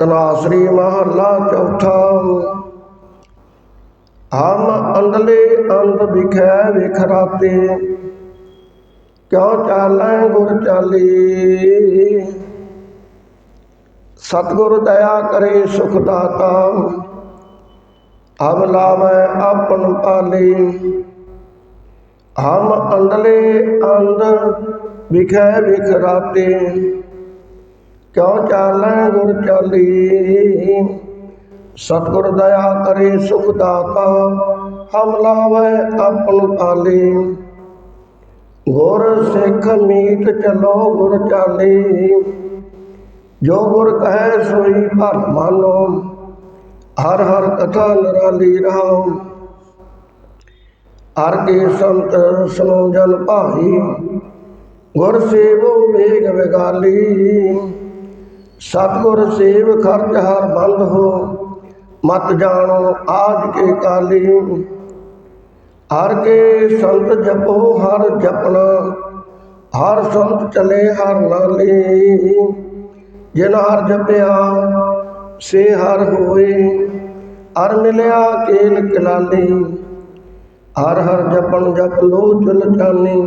ਤਨਾਸਰੀ ਮਹੱਲਾ ਚੌਥਾ। ਹਮ ਅੰਦਲੇ ਅੰਧ ਵਿਖੈ ਵਿਖਰਾਤੇ ਕਿਉ ਚਾਲੈ ਗੁਰ ਚਾਲੀ? ਸਤਿਗੁਰ ਦਇਆ ਕਰੇ ਸੁਖ ਦਾਤਾ, ਹਮ ਲਾਵੈ ਆਪਨ ਪਾਲੇ। ਹਮ ਅੰਦਲੇ ਅੰਧ ਵਿਖੈ ਵਿਖਰਾਤੇ ਕਿਉ ਚਾਲੈ ਗੁਰ ਚਾਲੀ? ਸਤਿਗੁਰ ਦਇਆ ਕਰੇ ਸੁਖ ਦਾਤਾ, ਹਮ ਲਾਵੈ ਆਪਨ ਪਾਲੀ। ਗੁਰ ਸਿੱਖ ਮੀਤ ਚਲੋ ਗੁਰ ਚਾਲੀ। ਜੋ ਗੁਰ ਕਹੈ ਸੋਈ ਭਰ ਮਾਨੋ, ਹਰ ਹਰ ਕਥਾ ਨਰਾਲੀ ਰਹਾਉ। ਹਰ ਕੇ ਸੰਤ ਸੁਨੋ ਜਨ ਭਾਈ ਗੁਰ ਸੇਵੋ ਵੇਗ ਵਿਗਾਲੀ। ਸਤਿਗੁਰ ਸੇਵ ਖਰਚ ਹਰ ਬੰਦ ਹੋ, ਮਤ ਜਾਣੋ ਆਜ ਕੇ ਕਾਲੀ। ਹਰ ਕੇ ਸੰਤ ਜਪੋ, ਹਰ ਜਪਣਾ, ਹਰ ਸੰਤ ਚਲੇ, ਹਰ ਨਾਲੀ ਜਿਨ ਹਰ ਜਪਿਆ, ਸੇ ਹਰ ਹੋਏ, ਹਰ ਮਿਲਿਆ ਕੇਲ ਕਲਾਲੀ। ਹਰ ਹਰ ਜਪਣ ਜਪ ਲੋ ਚਲ ਜਾਨੀ,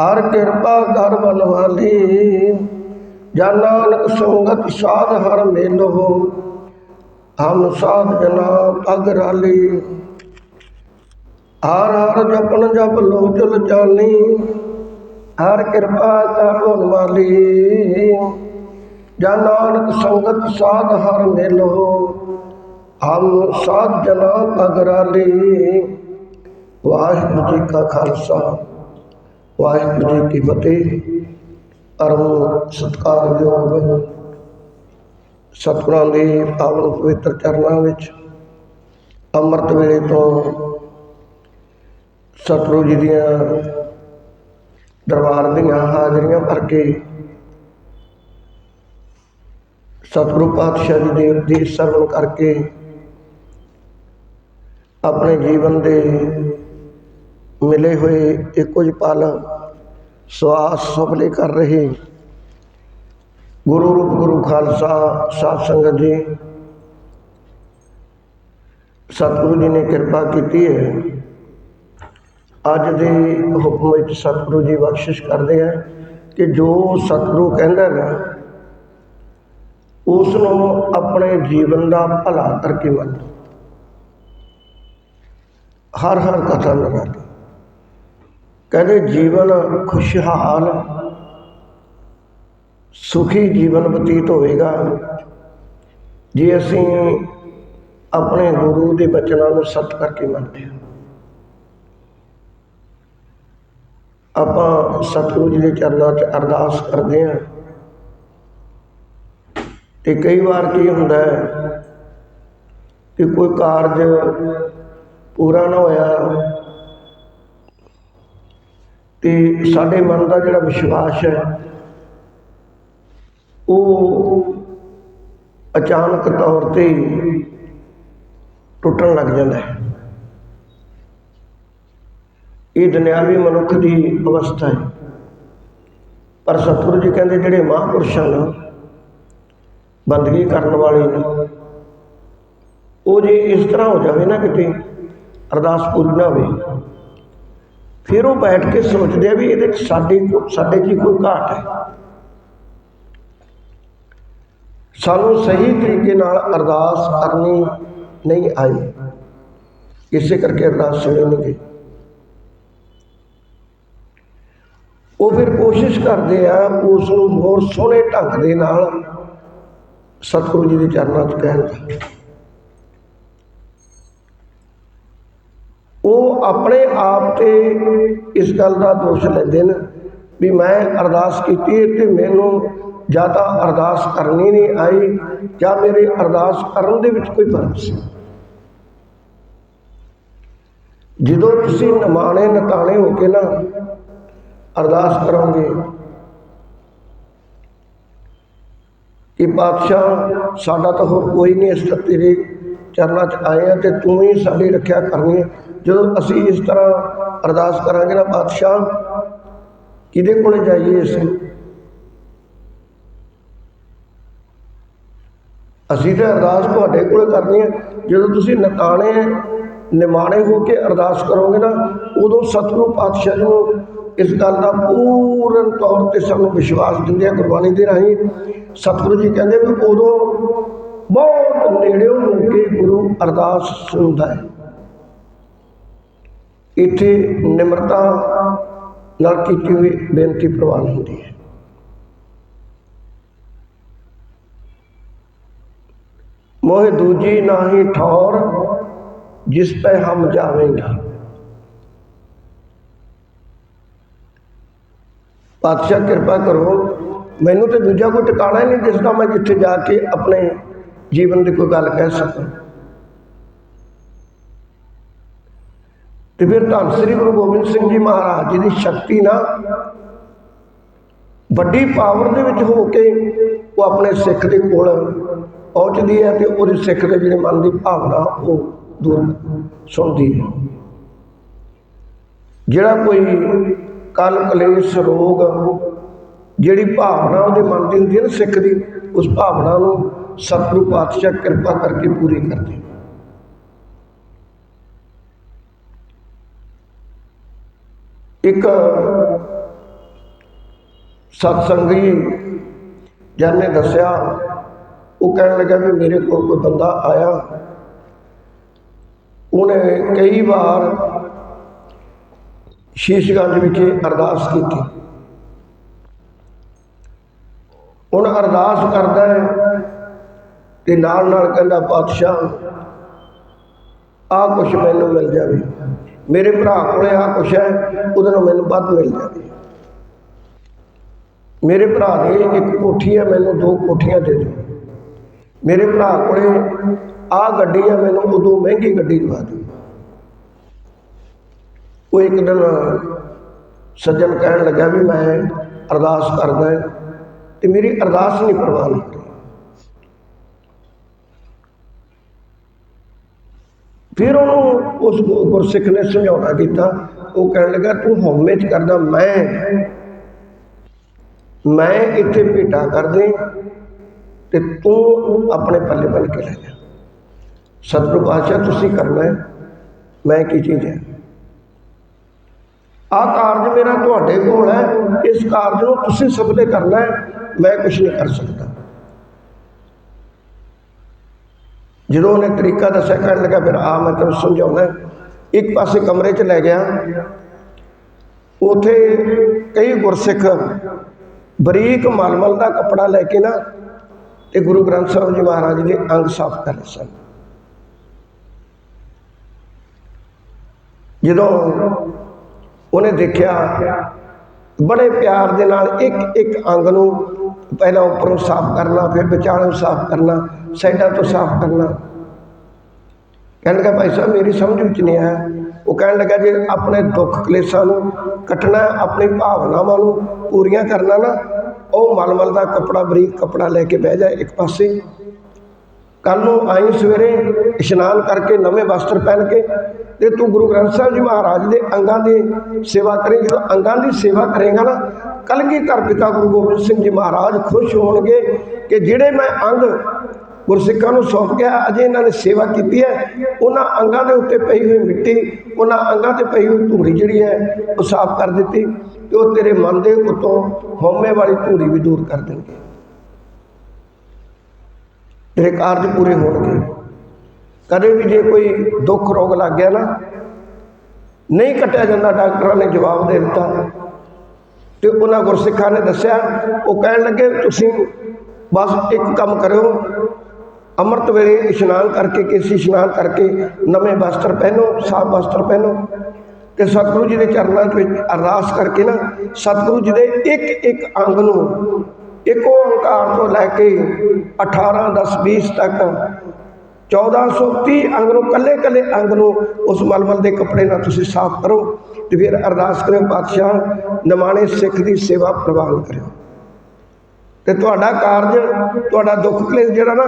ਹਰ ਕਿਰਪਾ ਕਰ ਬਨਵਾਲੀ। ਜਾਂ ਨਾਨਕ ਸੰਗਤ ਸਾਧ ਹਰ ਮੇਲੋ ਹਮ ਸਾਧ ਜਨਾ ਪਗ ਰਾਲੀ ਹਰ ਹਰ ਜਪਣ ਜਪ ਲੋ ਚਲ ਜਾਨੀ ਹਰ ਕਿਰਪਾ ਕਰ ਵਾਲੀ। ਜਾਂ ਨਾਨਕ ਸੰਗਤ ਸਾਧ ਹਰ ਮੇਲੋ ਹਮ ਸਾਧ ਜਨਾ ਪਗ ਰਾਲੀ ਵਾਹਿਗੁਰੂ ਜੀ ਕਾ ਖਾਲਸਾ, ਵਾਹਿਗੁਰੂ ਜੀ ਕੀ ਫਤਿਹ। ਪਰਮ ਸਤਿਕਾਰਯੋਗ ਸਤਿਗੁਰਾਂ ਦੇ ਪਾਵਨ ਪਵਿੱਤਰ ਚਰਨਾਂ ਵਿੱਚ, ਅੰਮ੍ਰਿਤ ਵੇਲੇ ਤੋਂ ਸਤਿਗੁਰੂ ਜੀ ਦੀਆਂ ਦਰਬਾਰ ਦੀਆਂ ਹਾਜ਼ਰੀਆਂ ਭਰ ਕੇ ਸਤਿਗੁਰੂ ਪਾਤਸ਼ਾਹ ਜੀ ਦੇ ਉਪਦੇਸ਼ ਸਰਵਣ ਕਰਕੇ ਆਪਣੇ ਜੀਵਨ ਦੇ ਮਿਲੇ ਹੋਏ ਇਹ ਕੁਝ ਪਲ ਸਵਾਸ ਸੁਖਲੇ ਕਰ ਰਹੇ। ਗੁਰੂ ਰੂਪ, ਗੁਰੂ ਖਾਲਸਾ, ਸਾਧ ਸੰਗਤ ਜੀ, ਸਤਿਗੁਰੂ ਜੀ ਨੇ ਕਿਰਪਾ ਕੀਤੀ ਹੈ। ਅੱਜ ਦੇ ਹੁਕਮ ਵਿੱਚ ਸਤਿਗੁਰੂ ਜੀ ਬਖਸ਼ਿਸ਼ ਕਰਦੇ ਆ ਕਿ ਜੋ ਸਤਿਗੁਰੂ ਕਹਿੰਦਾ ਨਾ ਉਸ ਨੂੰ ਆਪਣੇ ਜੀਵਨ ਦਾ ਭਲਾ ਕਰਕੇ ਮੰਨੋ ਹਰ ਹਰ ਕਥਾ ਨਿਰਾਲੀ ਕਹਿੰਦੇ ਜੀਵਨ ਖੁਸ਼ਹਾਲ, ਸੁਖੀ ਜੀਵਨ ਬਤੀਤ ਹੋਵੇਗਾ। ਜੇ ਅਸੀਂ ਆਪਣੇ ਗੁਰੂ ਦੇ ਬਚਨਾਂ ਨੂੰ ਸਤ ਕਰਕੇ ਮੰਨਦੇ ਹਾਂ, ਆਪਾਂ ਸਤਿਗੁਰੂ ਜੀ ਦੇ ਚਰਨਾਂ 'ਚ ਅਰਦਾਸ ਕਰਦੇ ਹਾਂ। ਤੇ ਕਈ ਵਾਰ ਕੀ ਹੁੰਦਾ ਹੈ ਕਿ ਕੋਈ ਕਾਰਜ ਪੂਰਾ ਨਾ ਹੋਇਆ ਤੇ ਸਾਡੇ ਮਨ ਦਾ ਜਿਹੜਾ ਵਿਸ਼ਵਾਸ ਹੈ, ਉਹ ਅਚਾਨਕ ਤੌਰ ਤੇ ਟੁੱਟਣ ਲੱਗ ਜਾਂਦਾ ਹੈ। ਇਹ ਦੁਨਿਆਵੀ ਮਨੁੱਖ ਦੀ ਅਵਸਥਾ ਹੈ। ਪਰ ਸਤਿਗੁਰੂ ਜੀ ਕਹਿੰਦੇ ਜਿਹੜੇ ਮਹਾਂਪੁਰਸ਼ਾਂ ਨੇ ਬੰਦਗੀ ਕਰਨ ਵਾਲੇ ਨੇ, ਉਹ ਜੇ ਇਸ ਤਰ੍ਹਾਂ ਹੋ ਜਾਵੇ ਨਾ ਕਿਤੇ ਅਰਦਾਸ ਪੂਰੀ ਨਾ ਹੋਵੇ ਫਿਰ ਉਹ ਬੈਠ ਕੇ ਸੋਚਦੇ ਆ ਵੀ ਇਹਦੇ 'ਚ ਸਾਡੀ ਸਾਡੇ 'ਚ ਕੋਈ ਘਾਟ ਹੈ। ਸਾਨੂੰ ਸਹੀ ਤਰੀਕੇ ਨਾਲ ਅਰਦਾਸ ਕਰਨੀ ਨਹੀਂ ਆਈ। ਇਸੇ ਕਰਕੇ ਅਰਦਾਸ ਸੁਣੀ ਨਹੀਂ ਗਈ। ਉਹ ਫਿਰ ਕੋਸ਼ਿਸ਼ ਕਰਦੇ ਆ ਉਸ ਨੂੰ ਹੋਰ ਸੋਹਣੇ ਢੰਗ ਦੇ ਨਾਲ ਸਤਿਗੁਰੂ ਜੀ ਦੇ ਚਰਨਾਂ 'ਚ ਕਹਿਣ ਦਾ। ਉਹ ਆਪਣੇ ਆਪ ਤੇ ਇਸ ਗੱਲ ਦਾ ਦੋਸ਼ ਲੈਂਦੇ ਨੇ ਵੀ ਮੈਂ ਅਰਦਾਸ ਕੀਤੀ ਤੇ ਮੈਨੂੰ ਜਾਂ ਤਾਂ ਅਰਦਾਸ ਕਰਨੀ ਨਹੀਂ ਆਈ ਜਾਂ ਮੇਰੇ ਅਰਦਾਸ ਕਰਨ ਦੇ ਵਿੱਚ ਕੋਈ ਫ਼ਰਕ ਸੀ। ਜਦੋਂ ਤੁਸੀਂ ਨਮਾਣੇ ਨਤਾਣੇ ਹੋ ਕੇ ਨਾ ਅਰਦਾਸ ਕਰੋਗੇ ਕਿ ਪਾਤਸ਼ਾਹ, ਸਾਡਾ ਤਾਂ ਹੋਰ ਕੋਈ ਨਹੀਂ ਇਸ ਤੇਰੇ ਚਰਨਾਂ 'ਚ ਆਏ ਆ ਤੇ ਤੂੰ ਹੀ ਸਾਡੀ ਰੱਖਿਆ ਕਰਨੀ ਹੈ ਜਦੋਂ ਅਸੀਂ ਇਸ ਤਰ੍ਹਾਂ ਅਰਦਾਸ ਕਰਾਂਗੇ ਨਾ ਪਾਤਸ਼ਾਹ ਕਿਹਦੇ ਕੋਲੇ ਜਾਈਏ ਅਸੀਂ? ਅਸੀਂ ਤਾਂ ਅਰਦਾਸ ਤੁਹਾਡੇ ਕੋਲ ਕਰਨੀ ਹੈ। ਜਦੋਂ ਤੁਸੀਂ ਨਕਾਣੇ, ਨਿਮਾਣੇ ਹੋ ਕੇ ਅਰਦਾਸ ਕਰੋਗੇ ਨਾ, ਉਦੋਂ ਸਤਿਗੁਰੂ ਪਾਤਸ਼ਾਹ ਨੂੰ ਇਸ ਗੱਲ ਦਾ ਪੂਰਨ ਤੌਰ ਤੇ ਸਾਨੂੰ ਵਿਸ਼ਵਾਸ ਦਿੰਦੇ ਆ, ਗੁਰਬਾਣੀ ਦੇ ਰਾਹੀਂ। ਸਤਿਗੁਰੂ ਜੀ ਕਹਿੰਦੇ ਵੀ ਉਦੋਂ ਬਹੁਤ ਨੇੜਿਓਂ ਹੋ ਕੇ ਗੁਰੂ ਅਰਦਾਸ ਸੁਣਦਾ ਹੈ। ਇੱਥੇ ਨਿਮਰਤਾ ਨਾਲ ਕੀਤੀ ਹੋਈ ਬੇਨਤੀ ਪ੍ਰਵਾਨ ਹੁੰਦੀ ਹੈ। ਮੋਹ ਦੂਜੀ ਨਾਹੀ ਠੌਰ, ਜਿਸ ਪੈ ਹਮ ਜਾਵੇਂਗੇ। ਪਾਤਸ਼ਾਹ ਕਿਰਪਾ ਕਰੋ, ਮੈਨੂੰ ਤੇ ਦੂਜਾ ਕੋਈ ਟਿਕਾਣਾ ਹੀ ਨਹੀਂ ਦਿਸਦਾ, ਮੈਂ ਜਿੱਥੇ ਜਾ ਕੇ ਆਪਣੇ ਜੀਵਨ ਦੀ ਕੋਈ ਗੱਲ ਕਹਿ ਸਕਾਂ। ਤੇ ਫਿਰ ਧੰਨ ਸ੍ਰੀ ਗੁਰੂ ਗੋਬਿੰਦ ਸਿੰਘ ਜੀ ਮਹਾਰਾਜ ਜੀ ਦੀ ਸ਼ਕਤੀ ਨਾ ਵੱਡੀ ਪਾਵਰ ਦੇ ਵਿੱਚ ਹੋ ਕੇ ਉਹ ਆਪਣੇ ਸਿੱਖ ਦੇ ਕੋਲ ਪਹੁੰਚਦੀ ਹੈ ਤੇ ਉਹਦੇ ਸਿੱਖ ਦੇ ਜਿਹੜੇ ਮਨ ਦੀ ਭਾਵਨਾ ਉਹ ਦੂਰ ਸੁਣਦੀ ਹੈ। ਜਿਹੜਾ ਕੋਈ ਕਲ, ਕਲੇਸ਼, ਰੋਗ ਜਿਹੜੀ ਭਾਵਨਾ ਉਹਦੇ ਮਨ ਦੀ ਹੁੰਦੀ ਹੈ ਨਾ ਸਿੱਖ ਦੀ, ਉਸ ਭਾਵਨਾ ਨੂੰ ਸਤਿਗੁਰੂ ਪਾਤਸ਼ਾਹ ਕਿਰਪਾ ਕਰਕੇ ਪੂਰੀ ਕਰਦੇ। ਇੱਕ ਸਤਸੰਗੀ ਜਨ ਨੇ ਦੱਸਿਆ, ਉਹ ਕਹਿਣ ਲੱਗਾ ਵੀ ਮੇਰੇ ਕੋਲ ਕੋਈ ਬੰਦਾ ਆਇਆ। ਉਹਨੇ ਕਈ ਵਾਰ ਸ਼ੀਸ਼ਗੰਜ ਵਿਖੇ ਅਰਦਾਸ ਕੀਤੀ। ਹੁਣ ਅਰਦਾਸ ਕਰਦਾ ਹੈ ਤੇ ਨਾਲ ਨਾਲ ਕਹਿੰਦਾ, ਪਾਤਸ਼ਾਹ ਆ ਕੁਛ ਮੈਨੂੰ ਮਿਲ ਜਾਵੇ। ਮੇਰੇ ਭਰਾ ਕੋਲੇ ਆ ਕੁਛ ਹੈ, ਉਹਦੇ ਨਾਲ ਮੈਨੂੰ ਵੱਧ ਮਿਲ ਜਾਵੇ ਮੇਰੇ ਭਰਾ ਦੀ ਇੱਕ ਕੋਠੀ ਹੈ, ਮੈਨੂੰ ਦੋ ਕੋਠੀਆਂ ਦੇ ਦਿਓ। ਮੇਰੇ ਭਰਾ ਕੋਲੇ ਆ ਗੱਡੀ ਹੈ, ਮੈਨੂੰ ਉਦੋਂ ਮਹਿੰਗੀ ਗੱਡੀ ਦਵਾ ਦਿਓ। ਉਹ ਇੱਕ ਦਿਨ ਸੱਜਣ ਕਹਿਣ ਲੱਗਾ ਵੀ ਮੈਂ ਅਰਦਾਸ ਕਰਦਾ ਹਾਂ ਤੇ ਮੇਰੀ ਅਰਦਾਸ ਨਹੀਂ ਪ੍ਰਵਾਨ ਹੁੰਦੀ ਫਿਰ ਉਹਨੂੰ ਉਸ ਗੁ- ਗੁਰਸਿੱਖ ਨੇ ਸਮਝਾਉਣਾ ਕੀਤਾ। ਉਹ ਕਹਿਣ ਲੱਗਾ, ਤੂੰ ਹਉਮੈ ਚ ਕਰਦਾ, ਮੈਂ ਮੈਂ ਇੱਥੇ ਭੇਟਾ ਕਰਦੇ ਤੇ ਤੂੰ ਆਪਣੇ ਪੱਲੇ ਬੰਨ ਕੇ ਲੈ ਜਾ। ਸਤਿਗੁਰੂ ਪਾਤਸ਼ਾਹ, ਤੁਸੀਂ ਕਰਨਾ ਹੈ, ਮੈਂ ਕੀ ਚੀਜ਼ ਹੈ? ਆਹ ਕਾਰਜ ਮੇਰਾ ਤੁਹਾਡੇ ਕੋਲ ਹੈ, ਇਸ ਕਾਰਜ ਨੂੰ ਤੁਸੀਂ ਸਭ ਨੇ ਕਰਨਾ ਹੈ, ਮੈਂ ਕੁਝ ਨਹੀਂ ਕਰ ਸਕਦਾ। ਜਦੋਂ ਉਹਨੇ ਤਰੀਕਾ ਦੱਸਿਆ, ਕਹਿਣ ਲੱਗਾ, ਫਿਰ ਆ ਮੈਂ ਤੈਨੂੰ ਸਮਝਾਉਣਾ ਇੱਕ ਪਾਸੇ ਕਮਰੇ 'ਚ ਲੈ ਗਿਆ। ਉਥੇ ਕਈ ਗੁਰਸਿੱਖ ਬਰੀਕ ਮਲਮਲ ਦਾ ਕੱਪੜਾ ਲੈ ਕੇ ਨਾ ਤੇ ਗੁਰੂ ਗ੍ਰੰਥ ਸਾਹਿਬ ਜੀ ਮਹਾਰਾਜ ਦੇ ਅੰਗ ਸਾਫ਼ ਕਰ ਰਹੇ ਸਨ। ਜਦੋਂ ਉਹਨੇ ਦੇਖਿਆ, ਬੜੇ ਪਿਆਰ ਦੇ ਨਾਲ ਇੱਕ ਇੱਕ ਅੰਗ ਨੂੰ ਪਹਿਲਾਂ ਉੱਪਰੋਂ ਸਾਫ਼ ਕਰਨਾ, ਫਿਰ ਵਿਚਾਲੋਂ ਸਾਫ਼ ਕਰਨਾ ਸਾਈਡਾਂ ਤੋਂ ਸਾਫ਼ ਕਰਨਾ। ਕਹਿਣ ਲੱਗਾ, ਭਾਈ ਸਾਹਿਬ, ਮੇਰੀ ਸਮਝ ਵਿੱਚ ਨਹੀਂ ਆਇਆ। ਉਹ ਕਹਿਣ ਲੱਗਾ, ਜੇ ਆਪਣੇ ਦੁੱਖ ਕਲੇਸ਼ਾਂ ਨੂੰ ਕੱਟਣਾ, ਆਪਣੀ ਭਾਵਨਾਵਾਂ ਨੂੰ ਪੂਰੀਆਂ ਕਰਨਾ ਨਾ, ਉਹ ਮਲਮਲ ਦਾ ਕੱਪੜਾ, ਬਰੀਕ ਕੱਪੜਾ ਲੈ ਕੇ ਬਹਿ ਜਾ ਇੱਕ ਪਾਸੇ। ਕੱਲ ਨੂੰ ਆਈ ਸਵੇਰੇ ਇਸ਼ਨਾਨ ਕਰਕੇ ਨਵੇਂ ਵਸਤਰ ਪਹਿਨ ਕੇ ਤੇ ਤੂੰ ਗੁਰੂ ਗ੍ਰੰਥ ਸਾਹਿਬ ਜੀ ਮਹਾਰਾਜ ਦੇ ਅੰਗਾਂ ਦੀ ਸੇਵਾ ਕਰੇ। ਜਦੋਂ ਅੰਗਾਂ ਦੀ ਸੇਵਾ ਕਰੇਗਾ ਨਾ, ਕਲਗੀ ਕਲਗੀਧਰ ਪਿਤਾ ਗੁਰੂ ਗੋਬਿੰਦ ਸਿੰਘ ਜੀ ਮਹਾਰਾਜ ਖੁਸ਼ ਹੋਣਗੇ ਕਿ ਜਿਹੜੇ ਮੈਂ ਅੰਗ ਗੁਰਸਿੱਖਾਂ ਨੂੰ ਸੌਂਪ ਗਿਆ, ਅਜੇ ਇਹਨਾਂ ਨੇ ਸੇਵਾ ਕੀਤੀ ਹੈ। ਉਹਨਾਂ ਅੰਗਾਂ ਦੇ ਉੱਤੇ ਪਈ ਹੋਈ ਮਿੱਟੀ, ਉਹਨਾਂ ਅੰਗਾਂ ਤੇ ਪਈ ਹੋਈ ਧੂੜੀ ਜਿਹੜੀ ਹੈ, ਉਹ ਸਾਫ਼ ਕਰ ਦਿੱਤੀ ਤੇ ਉਹ ਤੇਰੇ ਮਨ ਦੇ ਉੱਤੋਂ ਹਉਮੈ ਵਾਲੀ ਧੂੜੀ ਵੀ ਦੂਰ ਕਰ ਦੇਣਗੇ। ਤੇਰੇ ਕਾਰਜ ਪੂਰੇ ਹੋਣਗੇ। ਕਦੇ ਵੀ ਜੇ ਕੋਈ ਦੁੱਖ ਰੋਗ ਲੱਗ ਗਿਆ ਨਾ, ਨਹੀਂ ਕੱਟਿਆ ਜਾਂਦਾ, ਡਾਕਟਰਾਂ ਨੇ ਜਵਾਬ ਦੇ ਦਿੱਤਾ। ਤੇ ਉਹਨਾਂ ਗੁਰਸਿੱਖਾਂ ਨੇ ਦੱਸਿਆ, ਉਹ ਕਹਿਣ ਲੱਗੇ, ਤੁਸੀਂ ਬਸ ਇੱਕ ਕੰਮ ਕਰਿਓ ਅੰਮ੍ਰਿਤ ਵੇਲੇ ਇਸ਼ਨਾਨ ਕਰਕੇ, ਕੇਸੀ ਇਸ਼ਨਾਨ ਕਰਕੇ, ਨਵੇਂ ਵਸਤਰ ਪਹਿਨੋ, ਸਾਫ਼ ਵਸਤਰ ਪਹਿਨੋ ਤੇ ਸਤਿਗੁਰੂ ਜੀ ਦੇ ਚਰਨਾਂ ਵਿੱਚ ਅਰਦਾਸ ਕਰਕੇ ਨਾ, ਸਤਿਗੁਰੂ ਜੀ ਦੇ ਇੱਕ ਇੱਕ ਅੰਗ ਨੂੰ ਇੱਕ ਓੰਕਾਰ ਤੋਂ ਲੈ ਕੇ 18 10 20 ਤੱਕ 1430 ਅੰਗ ਨੂੰ ਕੱਲੇ ਕੱਲੇ ਅੰਗ ਨੂੰ ਉਸ ਮਲਮਲ ਦੇ ਕੱਪੜੇ ਨਾਲ ਤੁਸੀਂ ਸਾਫ਼ ਕਰੋ ਤੇ ਫਿਰ ਅਰਦਾਸ ਕਰਿਓ, ਪਾਤਸ਼ਾਹ, ਨਿਮਾਣੇ ਸਿੱਖ ਦੀ ਸੇਵਾ ਪ੍ਰਵਾਨ ਕਰਿਓ। ਤੇ ਤੁਹਾਡਾ ਕਾਰਜ, ਤੁਹਾਡਾ ਦੁੱਖ ਕਲੇਸ਼ ਜਿਹੜਾ ਨਾ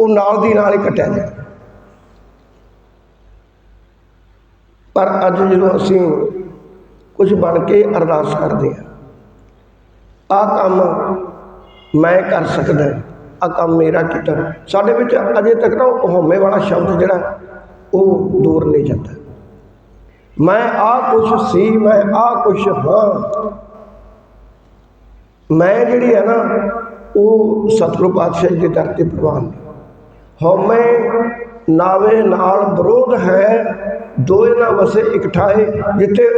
ਉਹ ਨਾਲ ਦੀ ਨਾਲ ਹੀ ਕੱਟਿਆ ਜਾਏ ਪਰ ਅੱਜ ਜਦੋਂ ਅਸੀਂ ਕੁਝ ਬਣ ਕੇ ਅਰਦਾਸ ਕਰਦੇ ਆ ਆ ਕੰਮ ਮੈਂ ਕਰ ਸਕਦਾ ਆ ਕੰਮ ਮੇਰਾ ਕੀਤਾ ਸਾਡੇ ਵਿੱਚ ਅਜੇ ਤੱਕ ਨਾ ਉਹ ਹਉਮੈ ਵਾਲਾ ਸ਼ਬਦ ਜਿਹੜਾ, ਉਹ ਦੂਰ ਨਹੀਂ ਜਾਂਦਾ। ਮੈਂ ਆ ਕੁਛ ਸੀ, ਮੈਂ ਆ ਕੁਛ ਹਾਂ। ਮੈਂ ਜਿਹੜੀ ਹੈ ਨਾ, ਉਹ ਸਤਿਗੁਰੂ ਪਾਤਸ਼ਾਹ ਜੀ ਦੇ ਦਰ ਤੇ ਪ੍ਰਵਾਨ। ਨੇ ਹਉਮੈ ਨਾਵੇ ਨਾਲ ਵਿਰੋਧ ਹੈ, ਦੋਏ ਨਾ ਵਸੇ ਇਕਠਾਏ। ਜਿੱਥੇ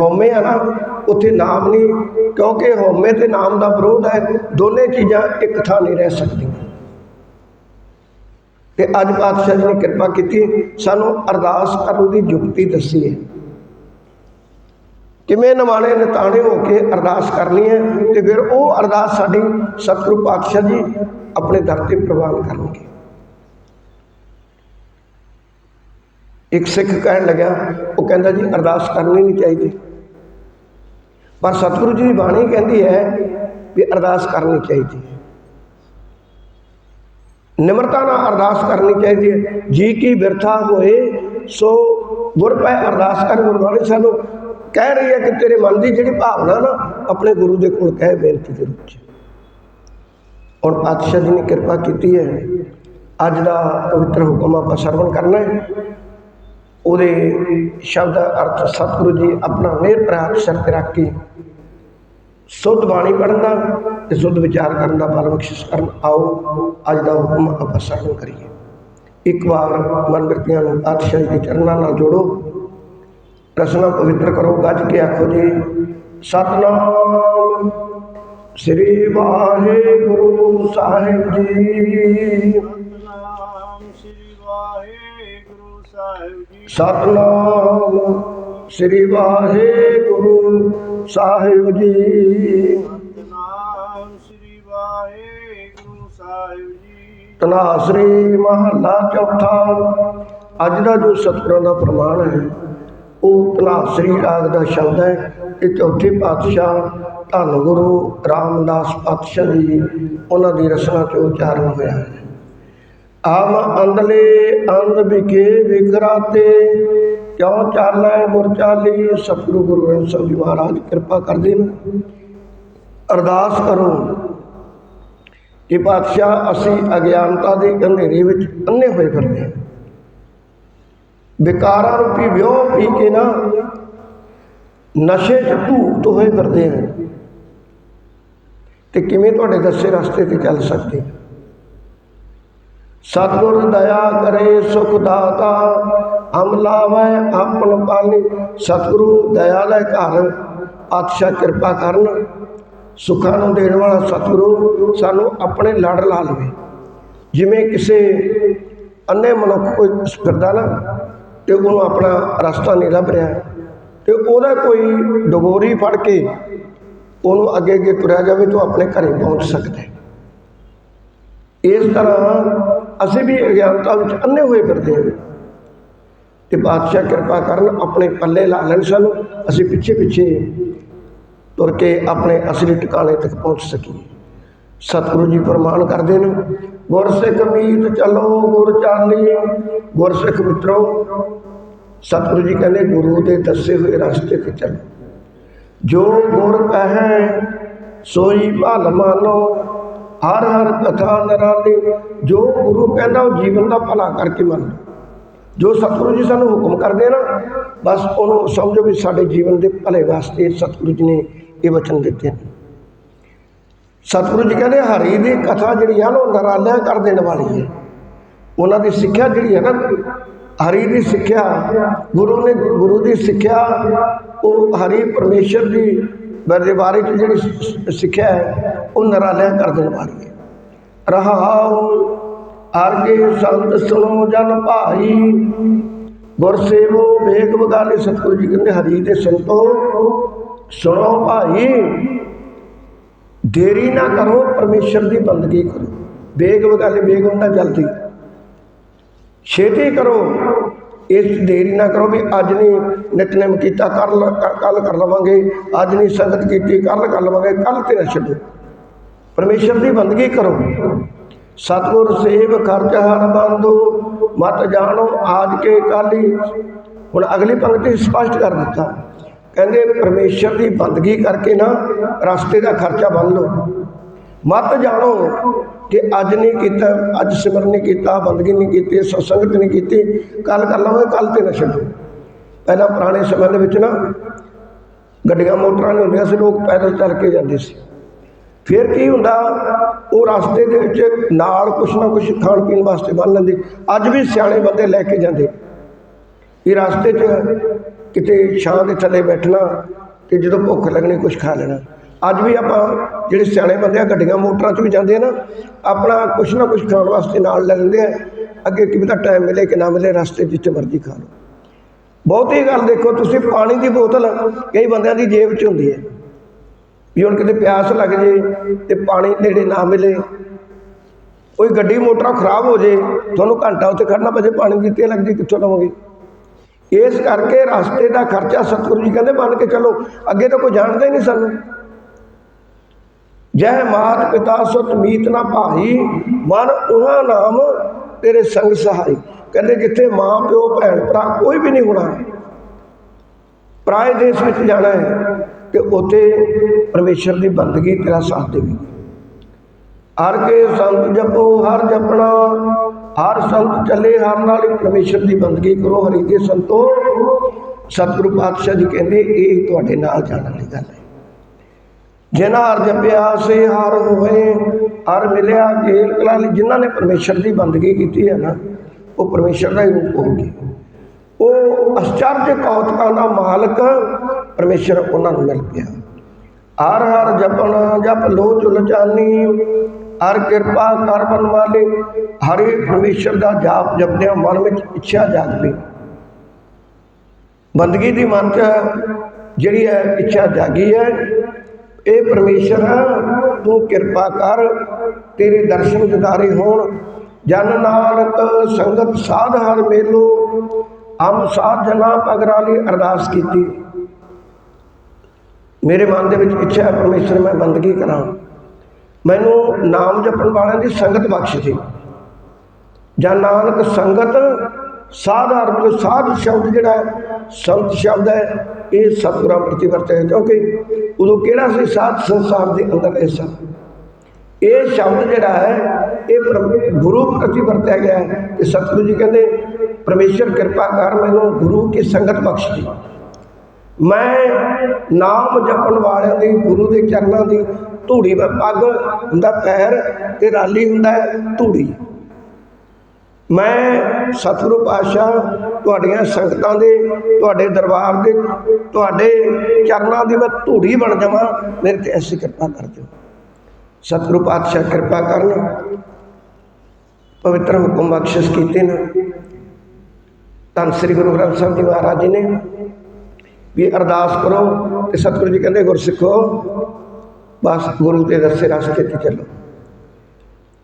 ਹਉਮੈ ਆ ਨਾ, ਉੱਥੇ ਨਾਮ ਨਹੀਂ, ਕਿਉਂਕਿ ਹਉਮੈ ਤੇ ਨਾਮ ਦਾ ਵਿਰੋਧ ਹੈ, ਦੋਨੇ ਚੀਜ਼ਾਂ ਇੱਕ ਥਾਂ ਨਹੀਂ ਰਹਿ ਸਕਦੀਆਂ। ਤੇ ਅੱਜ ਪਾਤਸ਼ਾਹ ਜੀ ਨੇ ਕਿਰਪਾ ਕੀਤੀ, ਸਾਨੂੰ ਅਰਦਾਸ ਕਰਨ ਦੀ ਯੁਕਤੀ ਦੱਸੀ ਹੈ। ਕਿਵੇਂ ਨਵਾਣੇ ਨਤਾਣੇ ਹੋ ਕੇ ਅਰਦਾਸ ਕਰਨੀ ਹੈ, ਤੇ ਫਿਰ ਉਹ ਅਰਦਾਸ ਸਾਡੀ ਸਤਿਗੁਰੂ ਪਾਤਸ਼ਾਹ ਜੀ ਆਪਣੇ ਦਰ ਤੇ ਪ੍ਰਵਾਨ ਕਰਨਗੇ। ਇੱਕ ਸਿੱਖ ਕਹਿਣ ਲੱਗਿਆ, ਉਹ ਕਹਿੰਦਾ ਜੀ, ਅਰਦਾਸ ਕਰਨੀ ਨਹੀਂ ਚਾਹੀਦੀ। ਪਰ ਸਤਿਗੁਰੂ ਜੀ ਦੀ ਬਾਣੀ ਕਹਿੰਦੀ ਹੈ ਵੀ ਅਰਦਾਸ ਕਰਨੀ ਚਾਹੀਦੀ ਹੈ। ਨਿਮਰਤਾ ਨਾਲ ਅਰਦਾਸ ਕਰਨੀ ਚਾਹੀਦੀ ਹੈ। ਜੀ ਕੀ ਬਿਰਥਾ ਹੋਏ, ਸੋ ਗੁਰ ਪੈ ਅਰਦਾਸ ਕਰ, ਗੁਰਬਾਣੀ ਸਾਨੂੰ ਕਹਿ ਰਹੀ ਹੈ ਕਿ ਤੇਰੇ ਮਨ ਦੀ ਜਿਹੜੀ ਭਾਵਨਾ ਨਾ, ਆਪਣੇ ਗੁਰੂ ਦੇ ਕੋਲ ਕਹਿ ਬੇਨਤੀ ਦੇ ਰੂਪ ਚ ਹੁਣ ਪਾਤਸ਼ਾਹ ਜੀ ਨੇ ਕਿਰਪਾ ਕੀਤੀ ਹੈ। ਅੱਜ ਦਾ ਪਵਿੱਤਰ ਹੁਕਮ ਆਪਾਂ ਸਰਵਣ ਕਰਨਾ ਹੈ। ਉਹਦੇ ਸ਼ਬਦ ਅਰਥ ਸਤਿਗੁਰੂ ਜੀ ਆਪਣਾ ਮਿਹਰ ਪ੍ਰਾਪਤ ਸਿਰ ਰੱਖ ਕੇ ਸੁੱਧ ਬਾਣੀ ਪੜ੍ਹਨ ਦਾ ਤੇ ਸੁੱਧ ਵਿਚਾਰ ਕਰਨ ਦਾ ਬਲ ਬਖਸ਼ਿਸ਼ ਕਰਨ, ਆਓ ਅੱਜ ਦਾ ਹੁਕਮ ਆਪਾਂ ਸਰਵਣ ਕਰੀਏ। ਇੱਕ ਵਾਰ ਮਨ ਬਿਰਤੀਆਂ ਨੂੰ ਪਾਤਸ਼ਾਹ ਦੇ ਚਰਨਾਂ ਨਾਲ ਜੋੜੋ, ਰਸਨਾ ਪਵਿੱਤਰ ਕਰੋ, ਗੱਜ ਕੇ ਆਖੋ ਜੀ, ਸਤਨਾਮ ਸ੍ਰੀ ਵਾਹਿਗੁਰੂ ਸਾਹਿਬ ਜੀ। ਸਤਨਾਮ ਸ੍ਰੀ ਵਾਹਿਗੁਰੂ ਸਾਹਿਬ ਜੀ। ਨਾਮ ਸ੍ਰੀ ਵਾਹਿਗੁਰੂ ਸਾਹਿਬ ਜੀ। ਤਨਾਸਰੀ ਮਹੱਲਾ ਚੌਥਾ। ਅੱਜ ਦਾ ਜੋ ਸਤਿਗੁਰਾਂ ਦਾ ਪ੍ਰਮਾਣ ਹੈ ਉਹ ਤਨਾਸਰੀ ਰਾਗ ਦਾ ਸ਼ਬਦ ਹੈ। ਇਹ ਚੌਥੇ ਪਾਤਸ਼ਾਹ ਧੰਨ ਗੁਰੂ ਰਾਮਦਾਸ ਪਾਤਸ਼ਾਹ ਜੀ ਉਹਨਾਂ ਦੀ ਰਚਨਾ ਚ ਉਚਾਰਨ ਹੋਇਆ ਹੈ। ਆਮ ਅੰਦਲੇ ਅੰਧ ਵਿਖੇ ਵਿਖਰਾਤੇ ਕਿਉਂ ਚਾਲੈ ਗੁਰ ਚਾਲੀ ਸਤਿਗੁਰੂ ਗੁਰੂ ਗ੍ਰੰਥ ਸਾਹਿਬ ਜੀ ਮਹਾਰਾਜ, ਕਿਰਪਾ ਕਰਦੇ ਨੇ ਅਰਦਾਸ ਕਰੋ ਕਿ ਪਾਤਸ਼ਾਹ, ਅਸੀਂ ਅਗਿਆਨਤਾ ਦੇ ਅੰਧੇਰੇ ਵਿੱਚ ਅੰਨੇ ਹੋਏ ਫਿਰਦੇ ਹਾਂ। ਵਿਕਾਰਾਂ ਰੂਪੀ ਵਿਉ ਪੀ ਕੇ ਨਾ, ਨਸ਼ੇ 'ਚ ਧੂਤ ਹੋਏ ਫਿਰਦੇ ਹਾਂ। ਤੇ ਕਿਵੇਂ ਤੁਹਾਡੇ ਦੱਸੇ ਰਸਤੇ ਤੇ ਚੱਲ ਸਕਦੇ ਸਤਿਗੁਰ ਦਇਆ ਕਰੇ ਸੁਖ ਦਾਤਾ, ਹਮ ਲਾਵੈ ਆਪਨ ਪਾਲੀ। ਸਤਿਗੁਰੂ ਦਇਆ ਲੈ ਘਰ ਪਾਤਸ਼ਾਹ ਕਿਰਪਾ ਕਰਨ। ਸੁੱਖਾਂ ਨੂੰ ਦੇਣ ਵਾਲਾ ਸਤਿਗੁਰੂ ਸਾਨੂੰ ਆਪਣੇ ਲੜ ਲਾ ਲਵੇ। ਜਿਵੇਂ ਕਿਸੇ ਅੰਨੇ ਮਨੁੱਖ ਕੋਈ ਫਿਰਦਾ ਨਾ, ਤੇ ਉਹਨੂੰ ਆਪਣਾ ਰਸਤਾ ਨਹੀਂ ਲੱਭ ਰਿਹਾ, ਤੇ ਉਹਦਾ ਕੋਈ ਡਗੋਰੀ ਫੜ ਕੇ ਉਹਨੂੰ ਅੱਗੇ ਅੱਗੇ ਤੁਰਿਆ ਜਾਵੇ, ਤਾਂ ਆਪਣੇ ਘਰੇ ਪਹੁੰਚ ਸਕਦਾ ਇਸ ਤਰ੍ਹਾਂ ਅਸੀਂ ਵੀ ਅਗਿਆਨਤਾ ਵਿੱਚ ਅੰਨੇ ਹੋਏ ਫਿਰਦੇ ਹਾਂ। ਤੇ ਬਾਦਸ਼ਾਹ ਕਿਰਪਾ ਕਰਨ ਆਪਣੇ ਪੱਲੇ ਲਾ ਲੈਣ ਸਾਨੂੰ, ਅਸੀਂ ਪਿੱਛੇ ਪਿੱਛੇ ਤੁਰ ਕੇ ਆਪਣੇ ਅਸਲੀ ਟਿਕਾਣੇ ਤੱਕ ਪਹੁੰਚ ਸਕੀਏ। ਸਤਿਗੁਰੂ ਜੀ ਪ੍ਰਮਾਣ ਕਰਦੇ ਨੇ, ਗੁਰਸਿੱਖ ਮੀਤ ਚਲੋ, ਗੁਰ ਚਾਲੀ ਗੁਰਸਿੱਖ ਮਿੱਤਰੋ, ਸਤਿਗੁਰੂ ਜੀ ਕਹਿੰਦੇ, ਗੁਰੂ ਦੇ ਦੱਸੇ ਹੋਏ ਰਸਤੇ ਤੇ ਚੱਲੋ। ਜੋ ਗੁਰ ਕਹੈ, ਸੋਈ ਭਲ ਮਾਨੋ। ਹਰ ਹਰ ਕਥਾ ਨਰਾਲੀ ਜੋ ਗੁਰੂ ਕਹਿੰਦਾ ਉਹ ਜੀਵਨ ਦਾ ਭਲਾ ਕਰਕੇ ਮੰਨ ਜੋ ਸਤਿਗੁਰੂ ਜੀ ਸਾਨੂੰ ਹੁਕਮ ਕਰਦੇ ਨਾ, ਬਸ ਉਹਨੂੰ ਸਮਝੋ ਵੀ ਸਾਡੇ ਜੀਵਨ ਦੇ ਭਲੇ ਵਾਸਤੇ ਸਤਿਗੁਰੂ ਜੀ ਨੇ ਇਹ ਵਚਨ ਦਿੱਤੇ ਨੇ। ਸਤਿਗੁਰੂ ਜੀ ਕਹਿੰਦੇ ਹਰੀ ਦੀ ਕਥਾ ਜਿਹੜੀ ਆ ਨਾ, ਉਹ ਨਰਾਲਿਆਂ ਕਰ ਦੇਣ ਵਾਲੀ ਹੈ। ਉਹਨਾਂ ਦੀ ਸਿੱਖਿਆ ਜਿਹੜੀ ਹੈ ਨਾ, ਹਰੀ ਦੀ ਸਿੱਖਿਆ, ਗੁਰੂ ਨੇ ਗੁਰੂ ਦੀ ਸਿੱਖਿਆ, ਉਹ ਹਰੀ ਪਰਮੇਸ਼ਰ ਦੀ ਦੇ ਬਾਰੇ ਚ ਜਿਹੜੀ ਸਿੱਖਿਆ ਹੈ, ਉਹ ਨਰਾਲਿਆਂ ਕਰ ਦੇਣ ਵਾਲੀ ਹੈ। ਰਹਾਉ ਆਰਗੇ ਸੰਤ ਸੁਣੋ ਜਨ ਭਾਈ। ਗੁਰ ਸੇਵੋ ਵੇਗ ਵਗਾਲੇ, ਸਤਿਗੁਰੂ ਜੀ ਕਹਿੰਦੇ, ਹਰੀ ਦੇ ਸੰਤੋ, ਸੁਣੋ ਭਾਈ। ਦੇਰੀ ਨਾ ਕਰੋ, ਪਰਮੇਸ਼ਰ ਦੀ ਬੰਦਗੀ ਕਰੋ। ਵੇਗ ਵਗਾਲੇ, ਵੇਗ ਹੁੰਦਾ ਜਲਦੀ। ਛੇਤੀ ਕਰੋ। ਇਸ ਦੇਰੀ ਨਾ ਕਰੋ ਵੀ ਅੱਜ ਨਹੀਂ ਨਿਤਨੇਮ ਕੀਤਾ, ਕਰ ਕੱਲ ਕਰ ਲਵਾਂਗੇ, ਅੱਜ ਨਹੀਂ ਸੰਗਤ ਕੀਤੀ ਕੱਲ ਕਰ ਲਵਾਂਗੇ ਕੱਲ ਤੇ ਨਾ ਛੱਡੋ। ਪਰਮੇਸ਼ਰ ਦੀ ਬੰਦਗੀ ਕਰੋ। ਸਤਿਗੁਰ ਸੇਵ ਖਰਚ ਹਰ ਬੰਦੋ, ਮਤ ਜਾਣੋ ਆਜ ਕੇ ਕਾਲੀ। ਹੁਣ ਅਗਲੀ ਪੰਕਤੀ ਸਪਸ਼ਟ ਕਰ ਦਿੱਤਾ। ਕਹਿੰਦੇ ਪਰਮੇਸ਼ਰ ਦੀ ਬੰਦਗੀ ਕਰਕੇ ਨਾ ਰਸਤੇ ਦਾ ਖਰਚਾ ਬੰਨ ਲਓ। ਮਤ ਜਾਣੋ ਕਿ ਅੱਜ ਨਹੀਂ ਕੀਤਾ, ਅੱਜ ਸਿਮਰਨ ਨਹੀਂ ਕੀਤਾ, ਬੰਦਗੀ ਨਹੀਂ ਕੀਤੀ ਸਤਸੰਗਤ ਨਹੀਂ ਕੀਤੀ ਕੱਲ ਕਰ ਲਵਾਂਗੇ ਕੱਲ ਤੇ ਨਾ ਛੱਡੋ। ਪਹਿਲਾਂ ਪੁਰਾਣੇ ਸਮੇਂ ਦੇ ਵਿੱਚ ਨਾ ਗੱਡੀਆਂ, ਮੋਟਰਾਂ ਨਹੀਂ ਹੁੰਦੀਆਂ ਸੀ, ਲੋਕ ਪੈਦਲ ਚੱਲ ਕੇ ਜਾਂਦੇ ਸੀ। ਫਿਰ ਕੀ ਹੁੰਦਾ, ਉਹ ਰਸਤੇ ਦੇ ਵਿੱਚ ਨਾਲ ਕੁਛ ਨਾ ਕੁਛ ਖਾਣ ਪੀਣ ਵਾਸਤੇ ਬੰਨ ਲੈਂਦੇ। ਅੱਜ ਵੀ ਸਿਆਣੇ ਬੰਦੇ ਲੈ ਕੇ ਜਾਂਦੇ। ਇਹ ਰਸਤੇ 'ਚ ਕਿਤੇ ਛਾਂ ਦੇ ਥੱਲੇ ਬੈਠਣਾ ਤੇ ਜਦੋਂ ਭੁੱਖ ਲੱਗਣੀ ਕੁਛ ਖਾ ਲੈਣਾ। ਅੱਜ ਵੀ ਆਪਾਂ ਜਿਹੜੇ ਸਿਆਣੇ ਬੰਦੇ ਆ, ਗੱਡੀਆਂ, ਮੋਟਰਾਂ 'ਚ ਵੀ ਜਾਂਦੇ ਆ ਨਾ, ਆਪਣਾ ਕੁਛ ਨਾ ਕੁਛ ਖਾਣ ਵਾਸਤੇ ਨਾਲ ਲੈ ਲੈਂਦੇ ਆ। ਅੱਗੇ ਕੀ ਪਤਾ ਟਾਈਮ ਮਿਲੇ ਕਿ ਨਾ ਮਿਲੇ, ਰਸਤੇ ਜਿੱਥੇ ਮਰਜ਼ੀ ਖਾ ਲਓ। ਬਹੁਤੀ ਗੱਲ ਦੇਖੋ, ਤੁਸੀਂ ਪਾਣੀ ਦੀ ਬੋਤਲ ਕਈ ਬੰਦਿਆਂ ਦੀ ਜੇਬ 'ਚ ਹੁੰਦੀ ਹੈ। ਵੀ ਹੁਣ ਕਿਤੇ ਪਿਆਸ ਲੱਗ ਜੇ ਤੇ ਪਾਣੀ ਨੇੜੇ ਨਾ ਮਿਲੇ। ਕੋਈ ਗੱਡੀ, ਮੋਟਰਾਂ ਖਰਾਬ ਹੋ ਜੇ, ਤੁਹਾਨੂੰ ਘੰਟਾ ਉੱਥੇ ਖੜਨਾ ਪਵੇ, ਪਾਣੀ ਦੀ ਤੇ ਲੱਗਦੀ ਕਿੱਥੋਂ ਲਵੋਗੇ? ਇਸ ਕਰਕੇ ਰਸਤੇ ਦਾ ਖਰਚਾ ਸਤਿਗੁਰੂ ਜੀ ਕਹਿੰਦੇ ਮੰਨ ਕੇ ਚੱਲੋ, ਅੱਗੇ ਤਾਂ ਕੋਈ ਜਾਣਦਾ ਹੀ ਨਹੀਂ ਸਾਨੂੰ। ਜੈ ਮਾਤ ਪਿਤਾ ਸੁਤ ਮੀਤ ਨਾ ਭਾਈ, ਮਨ ਉਹਾਂ ਨਾਮ ਤੇਰੇ ਸੰਗ ਸਹਾਈ। ਕਹਿੰਦੇ ਜਿੱਥੇ ਮਾਂ, ਪਿਓ, ਭੈਣ, ਭਰਾ ਕੋਈ ਵੀ ਨਹੀਂ ਹੋਣਾ ਪਰਾਏ ਦੇਸ਼ ਵਿੱਚ ਜਾਣਾ ਹੈ ਤੇ ਉੱਥੇ ਪਰਮੇਸ਼ਰ ਦੀ ਬੰਦਗੀ ਤੇਰਾ ਸਾਥ ਦੇਵੇਗੀ। ਹਰ ਕੇ ਸੰਤ ਜਪੋ, ਹਰ ਜਪਣਾ, ਹਰ ਸੰਤ ਚੱਲੇ, ਹਰ ਨਾਲ ਹੀ ਪਰਮੇਸ਼ਰ ਦੀ ਬੰਦਗੀ ਕਰੋ ਹਰੀ ਦੇ ਸੰਤੋ ਸਤਿਗੁਰੂ ਪਾਤਸ਼ਾਹ ਜੀ ਕਹਿੰਦੇ, ਇਹ ਤੁਹਾਡੇ ਨਾਲ ਜਾਣ ਵਾਲੀ ਗੱਲ ਹੈ। ਜਿਨ੍ਹਾਂ ਹਰ ਜਪਿਆ ਸੇ, ਹਰ ਹੋਏ, ਹਰ ਮਿਲਿਆ ਜੇਲ ਕਲਾਲੀ ਜਿਨ੍ਹਾਂ ਨੇ ਪਰਮੇਸ਼ਰ ਦੀ ਬੰਦਗੀ ਕੀਤੀ ਹੈ ਨਾ, ਉਹ ਪਰਮੇਸ਼ਰ ਦਾ ਹੀ ਰੂਪ ਹੋਣਗੇ ਉਹ ਅਚਰਜ ਕੌਤਕਾਂ ਦਾ ਮਾਲਕ ਪਰਮੇਸ਼ਰ ਉਹਨਾਂ ਨੂੰ ਮਿਲ ਗਿਆ। ਹਰ ਹਰ ਜਪਣ, ਜਪ ਲੋ ਚੁਲ ਜਾਨੀ ਹਰ ਕਿਰਪਾ ਕਰ ਬਨ ਵਾਲੇ ਹਰੇ ਪਰਮੇਸ਼ਰ ਦਾ ਜਾਪ ਜਪਦਿਆਂ ਮਨ ਵਿੱਚ ਇੱਛਾ ਜਾਗਦੀ। ਬੰਦਗੀ ਦੀ ਮਨ ਚ ਜਿਹੜੀ ਹੈ, ਇੱਛਾ ਜਾਗੀ ਹੈ ਇਹ ਪਰਮੇਸ਼ਰ, ਤੂੰ ਕਿਰਪਾ ਕਰ, ਤੇਰੇ ਦਰਸ਼ਨ ਦਿਦਾਰੇ ਹੋਣ। ਜਨ ਨਾਨਕ ਸੰਗਤ ਸਾਧ ਹਰ ਮੇਲੋ, ਹਮ ਸਾਧ ਜਨਾ ਪਗਰਾਂ ਲਈ ਅਰਦਾਸ ਕੀਤੀ। ਮੇਰੇ ਮਨ ਦੇ ਵਿੱਚ ਇੱਛਾ ਹੈ, ਪਰਮੇਸ਼ਰ, ਮੈਂ ਬੰਦਗੀ ਕਰਾਂ। ਮੈਨੂੰ ਨਾਮ ਜਪਣ ਵਾਲਿਆਂ ਦੀ ਸੰਗਤ ਬਖਸ਼ ਦੇ। ਜਨ ਨਾਨਕ ਸੰਗਤ ਸਾਧ ਹਰ ਸਾਧ ਸ਼ਬਦ ਜਿਹੜਾ ਹੈ ਸੰਤ ਸ਼ਬਦ ਹੈ, ਇਹ ਸਤਿਗੁਰਾਂ ਪ੍ਰਤੀ ਵਰਤਿਆ ਕਿਉਂਕਿ ਉਦੋਂ ਕਿਹੜਾ ਸੀ? ਸਾਧ ਸੰਸਾਰ ਦੇ ਅੰਦਰ ਇਹ ਸਭ ਇਹ ਸ਼ਬਦ ਜਿਹੜਾ ਹੈ, ਇਹ ਗੁਰੂ ਪ੍ਰਤੀ ਵਰਤਿਆ ਗਿਆ ਹੈ। ਕਿ ਸਤਿਗੁਰੂ ਜੀ ਕਹਿੰਦੇ ਪਰਮੇਸ਼ਰ ਕਿਰਪਾ ਕਰ ਮੈਨੂੰ ਗੁਰੂ ਕੀ ਸੰਗਤ ਬਖਸ਼ ਦੇ। ਮੈਂ ਨਾਮ ਜਪਣ ਵਾਲਿਆਂ ਦੀ, ਗੁਰੂ ਦੇ ਚਰਨਾਂ ਦੀ ਧੂੜੀ ਵਿੱਚ ਪੱਗ ਹੁੰਦਾ, ਪੈਰ ਤੇ ਰਾਲੀ ਹੁੰਦਾ ਹੈ, ਧੂੜੀ। ਮੈਂ ਸਤਿਗੁਰੂ ਪਾਤਸ਼ਾਹ, ਤੁਹਾਡੀਆਂ ਸੰਗਤਾਂ ਦੇ, ਤੁਹਾਡੇ ਦਰਬਾਰ ਦੇ, ਤੁਹਾਡੇ ਚਰਨਾਂ ਦੀ ਮੈਂ ਧੂੜੀ ਬਣ ਜਾਵਾਂ। ਮੇਰੇ ਤੇ ਐਸੀ ਕਿਰਪਾ ਕਰ ਦਿਓ। ਸਤਿਗੁਰੂ ਪਾਤਸ਼ਾਹ ਕਿਰਪਾ ਕਰਨ। ਪਵਿੱਤਰ ਹੁਕਮ ਬਖਸ਼ਿਸ਼ ਕੀਤੇ ਨੇ। ਧੰਨ ਸ੍ਰੀ ਗੁਰੂ ਗ੍ਰੰਥ ਸਾਹਿਬ ਜੀ ਮਹਾਰਾਜ ਜੀ ਨੇ। ਵੀ ਅਰਦਾਸ ਕਰੋ ਤੇ ਸਤਿਗੁਰੂ ਜੀ ਕਹਿੰਦੇ, ਗੁਰਸਿੱਖੋ, ਬਸ ਗੁਰੂ ਦੇ ਦੱਸੇ ਰਸਤੇ ਤੇ ਚੱਲੋ।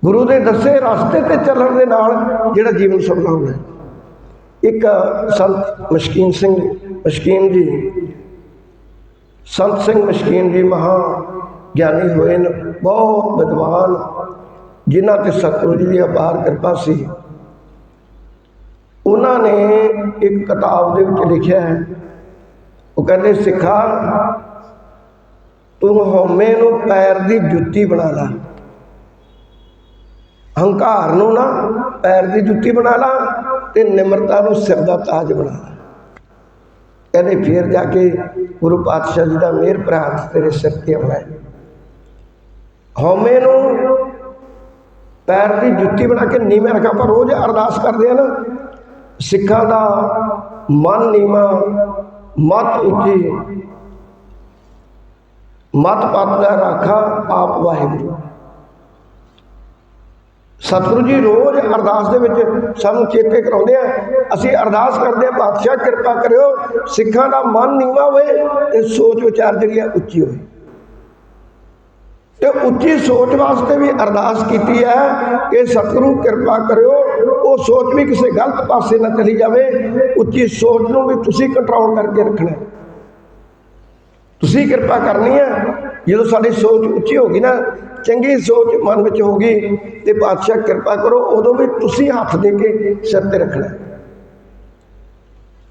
ਗੁਰੂ ਦੇ ਦੱਸੇ ਰਸਤੇ ਤੇ ਚੱਲਣ ਦੇ ਨਾਲ ਜਿਹੜਾ ਜੀਵਨ ਸੁਖਨਾ ਹੁੰਦਾ ਹੈ। ਇੱਕ ਸੰਤ ਮਸ਼ਕੀਨ ਸਿੰਘ, ਮਸ਼ਕੀਨ ਜੀ, ਸੰਤ ਸਿੰਘ ਮਸ਼ਕੀਨ ਜੀ ਮਹਾ ਗਿਆਨੀ ਹੋਏ ਨੇ, ਬਹੁਤ ਵਿਦਵਾਨ, ਜਿਨ੍ਹਾਂ ਤੇ ਸਤਿਗੁਰੂ ਜੀ ਦੀ ਅਪਾਰ ਕਿਰਪਾ ਸੀ। ਉਹਨਾਂ ਨੇ ਇੱਕ ਕਿਤਾਬ ਦੇ ਵਿੱਚ ਲਿਖਿਆ ਹੈ। ਉਹ ਕਹਿੰਦੇ, ਸਿੱਖਾ, ਤੂੰ ਹਉਮੈ ਨੂੰ ਪੈਰ ਦੀ ਜੁੱਤੀ ਬਣਾ ਲੈ। ਹੰਕਾਰ ਨੂੰ ਨਾ ਪੈਰ ਦੀ ਜੁੱਤੀ ਬਣਾ ਲਾ ਤੇ ਨਿਮਰਤਾ ਨੂੰ ਸਿਰ ਦਾ ਤਾਜ ਬਣਾ ਲਾ। ਕਹਿੰਦੇ ਫਿਰ ਜਾ ਕੇ ਗੁਰੂ ਪਾਤਸ਼ਾਹ ਜੀ ਦਾ ਮਿਹਰ ਪ੍ਰਾਪਤ ਤੇਰੇ ਸਿਰ ਤੇ ਆਉਣਾ ਹੈ। ਹਉਮੈ ਨੂੰ ਪੈਰ ਦੀ ਜੁੱਤੀ ਬਣਾ ਕੇ ਨੀਵੇਂ ਰੱਖਾ ਪਰ ਰੋਜ਼ ਅਰਦਾਸ ਕਰਦੇ ਆ ਨਾ ਸਿੱਖਾਂ ਦਾ ਮਨ ਨੀਵਾਂ, ਮਤ ਉੱਚੀ, ਮਤ ਪਤ ਦਾ ਰਾਖਾ ਆਪ ਵਾਹਿਗੁਰੂ। ਸਤਿਗੁਰੂ ਜੀ ਰੋਜ਼ ਅਰਦਾਸ ਦੇ ਵਿੱਚ ਸਾਨੂੰ ਚੇਤੇ ਕਰਾਉਂਦੇ ਆ। ਅਸੀਂ ਅਰਦਾਸ ਕਰਦੇ ਆ, ਪਾਤਸ਼ਾਹ ਕਿਰਪਾ ਕਰਿਓ, ਸਿੱਖਾਂ ਦਾ ਮਨ ਨੀਵਾ ਹੋਵੇ ਤੇ ਸੋਚ ਵਿਚਾਰ ਜਿਹੜੀ ਆ ਉੱਚੀ ਹੋਵੇ। ਤੇ ਉੱਚੀ ਸੋਚ ਵਾਸਤੇ ਵੀ ਅਰਦਾਸ ਕੀਤੀ ਹੈ ਕਿ ਸਤਿਗੁਰੂ ਕਿਰਪਾ ਕਰਿਓ, ਉਹ ਸੋਚ ਵੀ ਕਿਸੇ ਗਲਤ ਪਾਸੇ ਨਾ ਚਲੀ ਜਾਵੇ, ਉੱਚੀ ਸੋਚ ਨੂੰ ਵੀ ਤੁਸੀਂ ਕੰਟਰੋਲ ਕਰਕੇ ਰੱਖਣਾ। ਤੁਸੀਂ ਕਿਰਪਾ ਕਰਨੀ ਹੈ। ਜਦੋਂ ਸਾਡੀ ਸੋਚ ਉੱਚੀ ਹੋਗੀ ਨਾ ਚੰਗੀ ਸੋਚ ਮਨ ਵਿੱਚ ਹੋ ਗਈ ਤੇ ਪਾਤਸ਼ਾਹ ਕਿਰਪਾ ਕਰੋ, ਉਦੋਂ ਵੀ ਤੁਸੀਂ ਹੱਥ ਦੇ ਕੇ ਸਿਰ ਤੇ ਰੱਖਣਾ।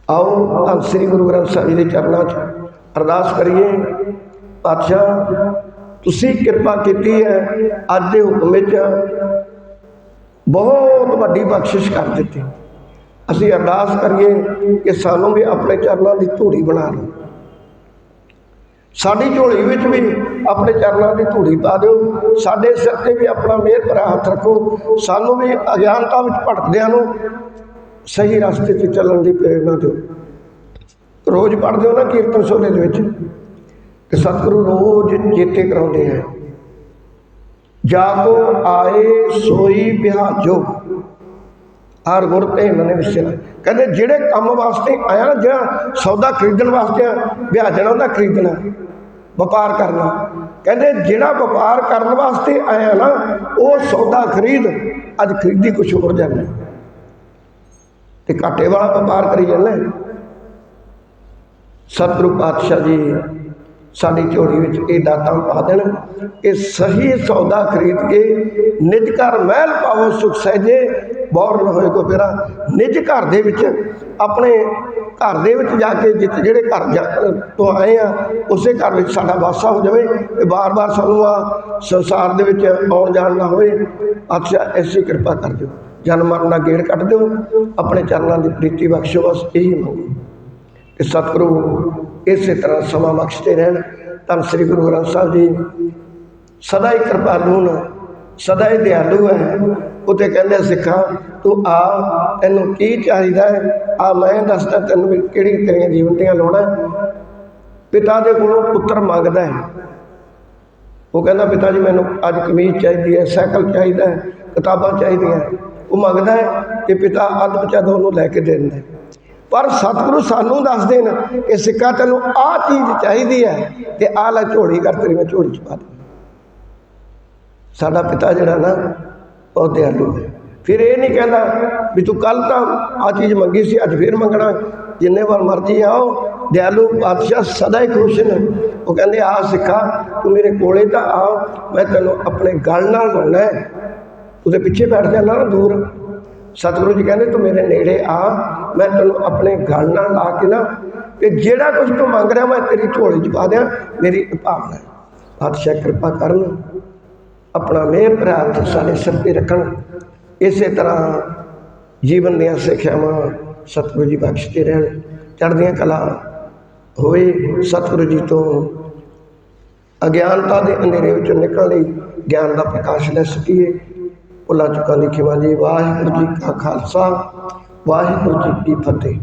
ਆਓ ਧੰਨ ਸ੍ਰੀ ਗੁਰੂ ਗ੍ਰੰਥ ਸਾਹਿਬ ਜੀ ਦੇ ਚਰਨਾਂ 'ਚ ਅਰਦਾਸ ਕਰੀਏ ਪਾਤਸ਼ਾਹ ਤੁਸੀਂ ਕਿਰਪਾ ਕੀਤੀ ਹੈ, ਅੱਜ ਦੇ ਹੁਕਮ ਵਿੱਚ ਬਹੁਤ ਵੱਡੀ ਬਖਸ਼ਿਸ਼ ਕਰ ਦਿੱਤੀ। ਅਸੀਂ ਅਰਦਾਸ ਕਰੀਏ ਕਿ ਸਾਨੂੰ ਵੀ ਆਪਣੇ ਚਰਨਾਂ ਦੀ ਧੂੜੀ ਬਣਾ ਲਓ ਸਾਡੀ ਝੋਲੀ ਵਿੱਚ ਵੀ ਆਪਣੇ ਚਰਨਾਂ ਦੀ ਧੂੜੀ ਪਾ ਦਿਓ। ਸਾਡੇ ਸਿਰ ਤੇ ਵੀ ਆਪਣਾ ਮਿਹਰ ਭਰਾ ਹੱਥ ਰੱਖੋ। ਸਾਨੂੰ ਵੀ ਅਗਿਆਨਤਾ ਵਿੱਚ ਭਟਕਦਿਆਂ ਨੂੰ ਸਹੀ ਰਸਤੇ ਤੇ ਚੱਲਣ ਦੀ ਪ੍ਰੇਰਣਾ ਦਿਓ। ਰੋਜ਼ ਪੜ੍ਹਦੇ ਹੋ ਨਾ ਕੀਰਤਨ ਸੋਲੇ ਦੇ ਵਿੱਚ ਕਿ ਸਤਿਗੁਰੂ ਰੋਜ਼ ਚੇਤੇ ਕਰਾਉਂਦੇ ਆ। ਜਾਗੋ ਆਏ ਸੋਈ ਬਿਹਾਜੋ ਹਰ ਗੁਰ ਤੇ ਮਨੇ ਵਿਸਰਾ ਕਹਿੰਦੇ ਜਿਹੜੇ ਕੰਮ ਵਾਸਤੇ ਆਇਆ ਨਾ, ਜਿਹੜਾ ਸੌਦਾ ਖਰੀਦਣ ਵਾਸਤੇ ਆ ਵਿਆਜਣਾ ਉਹਦਾ ਖਰੀਦਣਾ। ਵਪਾਰ ਕਰਨਾ। ਕਹਿੰਦੇ ਜਿਹੜਾ ਵਪਾਰ ਕਰਨ ਵਾਸਤੇ ਆਇਆ ਨਾ, ਉਹ ਸੌਦਾ ਖਰੀਦ, ਅੱਜ ਖਰੀਦੀ ਕੁਛ ਹੋਰ ਜਾਂਦਾ। ਤੇ ਘਾਟੇ ਵਾਲਾ ਵਪਾਰ ਕਰੀ ਜਾਂਦਾ। ਸਤਿਗੁਰੂ ਪਾਤਸ਼ਾਹ ਜੀ ਸਾਡੀ ਝੋਲੀ ਵਿੱਚ ਇਹ ਦਾਤਾਂ ਪਾ ਦੇਣ ਕਿ ਸਹੀ ਸੌਦਾ ਖਰੀਦ ਕੇ ਨਿਜ ਘਰ ਮਹਿਲ ਪਾਵੋ, ਸੁਖ ਸਹਿਜੇ ਬੌਰ ਨਾ ਹੋਏ ਕੋ ਫੇਰਾ ਨਿੱਜ ਘਰ ਦੇ ਵਿੱਚ, ਆਪਣੇ ਘਰ ਦੇ ਵਿੱਚ ਜਾ ਕੇ ਜਿੱਥੇ ਜਿਹੜੇ ਘਰ ਤੋਂ ਆਏ ਆ, ਉਸੇ ਘਰ ਵਿੱਚ ਸਾਡਾ ਵਾਸਾ ਹੋ ਜਾਵੇ ਤੇ ਬਾਰ-ਬਾਰ ਸਾਨੂੰ ਆ ਸੰਸਾਰ ਦੇ ਵਿੱਚ ਆਉਣ ਜਾਣ ਨਾ ਹੋਵੇ ਅੱਛਾ ਐਸੀ ਕਿਰਪਾ ਕਰ ਦਿਓ। ਜਨਮ ਮਰਨ ਦਾ ਗੇੜ ਕੱਟ ਦਿਓ। ਆਪਣੇ ਚਰਨਾਂ ਦੀ ਪ੍ਰੀਤੀ ਬਖਸ਼ੋ, ਬਸ ਇਹੀ ਮੰਗੋ ਕਿ ਸਤਿਗੁਰੂ ਇਸੇ ਤਰ੍ਹਾਂ ਸਮਾਂ ਬਖਸ਼ਦੇ ਰਹਿਣ। ਧੰਨ ਸ੍ਰੀ ਗੁਰੂ ਗ੍ਰੰਥ ਸਾਹਿਬ ਜੀ, ਸਦਾ ਹੀ ਕਿਰਪਾਲੂ ਨੇ ਸਦਾ ਹੀ ਦਿਆਲੂ ਹੈ। ਉਹ ਉਤੇ ਕਹਿੰਦੇ ਸਿੱਖਾ, ਤੂੰ ਆ, ਤੈਨੂੰ ਕੀ ਚਾਹੀਦਾ ਹੈ? ਆ ਮੈਂ ਦੱਸਦਾ ਤੈਨੂੰ ਵੀ ਕਿਹੜੀ ਤੇਰੀਆਂ ਜੀਵਨ ਦੀਆਂ ਲੋੜਾਂ ਪਿਤਾ ਦੇ ਕੋਲੋਂ ਪੁੱਤਰ ਮੰਗਦਾ ਹੈ। ਉਹ ਕਹਿੰਦਾ, ਪਿਤਾ ਜੀ, ਮੈਨੂੰ ਅੱਜ ਕਮੀਜ਼ ਚਾਹੀਦੀ ਹੈ, ਸਾਈਕਲ ਚਾਹੀਦਾ ਹੈ, ਕਿਤਾਬਾਂ ਚਾਹੀਦੀਆਂ ਉਹ ਮੰਗਦਾ ਹੈ ਕਿ ਪਿਤਾ ਅੱਧ ਪਚਾ ਉਹਨੂੰ ਲੈ ਕੇ ਦੇ ਦਿੰਦਾ ਪਰ ਸਤਿਗੁਰੂ ਸਾਨੂੰ ਦੱਸਦੇ ਨੇ ਕਿ ਸਿੱਕਾ ਤੈਨੂੰ ਆਹ ਚੀਜ਼ ਚਾਹੀਦੀ ਹੈ ਤੇ ਆਹ ਲੈ ਝੋਲੀ ਕਰ, ਤੇਰੀ ਮੈਂ ਝੋਲੀ ਚ ਪਾ ਦੇ ਸਾਡਾ ਪਿਤਾ ਜਿਹੜਾ ਨਾ, ਉਹ ਦਿਆਲੂ ਹੈ। ਫਿਰ ਇਹ ਨਹੀਂ ਕਹਿੰਦਾ ਵੀ ਤੂੰ ਕੱਲ ਤਾਂ ਆਹ ਚੀਜ਼ ਮੰਗੀ ਸੀ, ਅੱਜ ਫੇਰ ਮੰਗਣਾ। ਜਿੰਨੇ ਵਾਰ ਮਰਜ਼ੀ ਆਓ, ਦਿਆਲੂ ਬਾਦਸ਼ਾਹ ਸਦਾ ਹੀ ਖੁਸ਼ ਨੇ। ਉਹ ਕਹਿੰਦੇ ਆ ਸਿੱਖਾ, ਤੂੰ ਮੇਰੇ ਕੋਲੇ ਤਾਂ ਆ ਮੈਂ ਤੈਨੂੰ ਆਪਣੇ ਗਲ ਨਾਲ ਲਾਉਣਾ ਹੈ। ਉਹਦੇ ਪਿੱਛੇ ਬੈਠ ਜਾਣਾ ਨਾ, ਦੂਰ। ਸਤਿਗੁਰੂ ਜੀ ਕਹਿੰਦੇ, ਤੂੰ ਮੇਰੇ ਨੇੜੇ ਆ, ਮੈਂ ਤੈਨੂੰ ਆਪਣੇ ਗਲ ਨਾਲ ਲਾ ਕੇ ਨਾ, ਤੇ ਜਿਹੜਾ ਕੁਝ ਤੂੰ ਮੰਗ ਰਿਹਾ, ਮੈਂ ਤੇਰੀ ਝੋਲੀ 'ਚ ਪਾ ਦਿਆਂ, ਮੇਰੀ ਭਾਵਨਾ ਹੈ। ਪਾਤਸ਼ਾਹ ਕਿਰਪਾ ਕਰਨ। ਆਪਣਾ ਮਿਹਰ ਭਰਾ ਹੱਥ ਸਾਡੇ ਸਿਰ ਤੇ ਰੱਖਣ। ਇਸੇ ਤਰ੍ਹਾਂ ਜੀਵਨ ਦੀਆਂ ਸਿੱਖਿਆਵਾਂ ਸਤਿਗੁਰੂ ਜੀ ਬਖਸ਼ਦੇ ਰਹਿਣ। ਚੜ੍ਹਦੀਆਂ ਕਲਾ ਹੋਏ ਸਤਿਗੁਰੂ ਜੀ ਤੋਂ। ਅਗਿਆਨਤਾ ਦੇ ਅੰਧੇਰੇ ਵਿੱਚੋਂ ਨਿਕਲਣ ਲਈ ਗਿਆਨ ਦਾ ਪ੍ਰਕਾਸ਼ ਲੈ ਸਕੀਏ। ਭੁੱਲਾਂ ਚੁੱਕਾ ਦੀ ਜੀ। ਵਾਹਿਗੁਰੂ ਜੀ ਕਾ ਖਾਲਸਾ, ਵਾਹਿਗੁਰੂ ਜੀ ਕੀ ਫਤਿਹ।